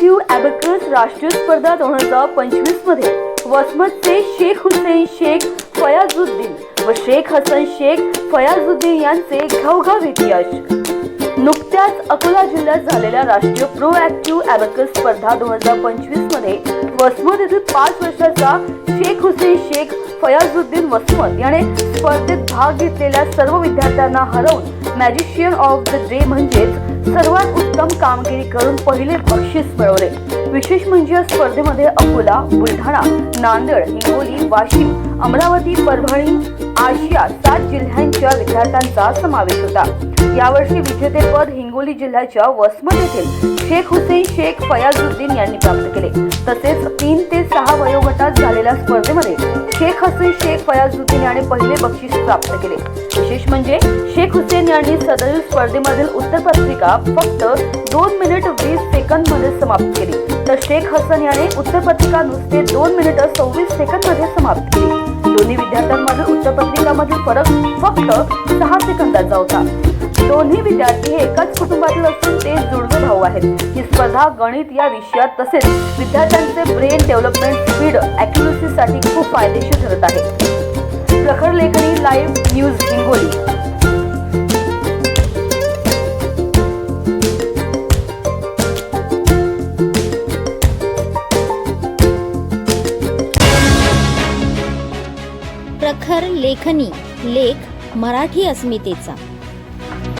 Active अॅबकस राष्ट्रीय स्पर्धा दोन हजार पंचवीसमध्ये वसमतचे शेख हुसेन शेख फयाजुद्दीन व शेख हसन शेख फयाजुद्दीन यांचे घवघव इतिहास. नुकत्याच अकोला जिल्ह्यात झालेल्या राष्ट्रीय प्रो ऍक्टिव्ह अॅबकस स्पर्धा दोन हजार पंचवीसमध्ये वसमत येथील पाच वर्षाचा शेख हुसेन शेख फयाजुद्दीन वसमत याने स्पर्धेत भाग घेतलेल्या सर्व विद्यार्थ्यांना हरवून मॅजिशियन ऑफ द डे म्हणजेच सर्वात उत्तम कामगिरी करून पहिले बक्षीस मिळवले. विशेष म्हणजे या स्पर्धेमध्ये अकोला बुलढाणा नांदेड हिंगोली वाशिम अमरावती परभणी आशिया सात जिल्ह्यांच्या विद्यार्थ्यांचा समावेश होता. यावर्षी विजेतेपद हिंगोली जिल्ह्याच्या वसमत येथील शेख हुसेन शेख फयाजुद्दीन यांनी प्राप्त केले. तसेच तीन ते सहा वयोगटात झालेल्या स्पर्धेमध्ये शेख हसन शेख फयाजुद्दीन याने पहिले बक्षीस प्राप्त केले. विशेष म्हणजे शेख हुसेन यांनी सदैव स्पर्धेमधील उत्तरपत्रिका फक्त दोन मिनिट वीस सेकंदमध्ये समाप्त केली. तर शेख हसन याने उत्तरपत्रिका नुसते दोन मिनिट सव्वीस सेकंदमध्ये समाप्त केली. दोन्ही विद्यार्थ्यांमध्ये उत्तरपत्रिकामधील फरक फक्त सहा सेकंदाचा होता. दोन्ही विद्यार्थी हे एकाच कुटुंबातील असून ते जुळवे भाऊ आहेत. ही स्पर्धा गणित या विषयात तसेच विद्यार्थ्यांचे ब्रेन डेव्हलपमेंट स्पीडसाठी खूप फायदेशीर ठरत आहे. प्रखर लेखनी लाईव्ह न्यूज हिंगोली. प्रखर लेखनी लेख मराठी अस्मितेचा.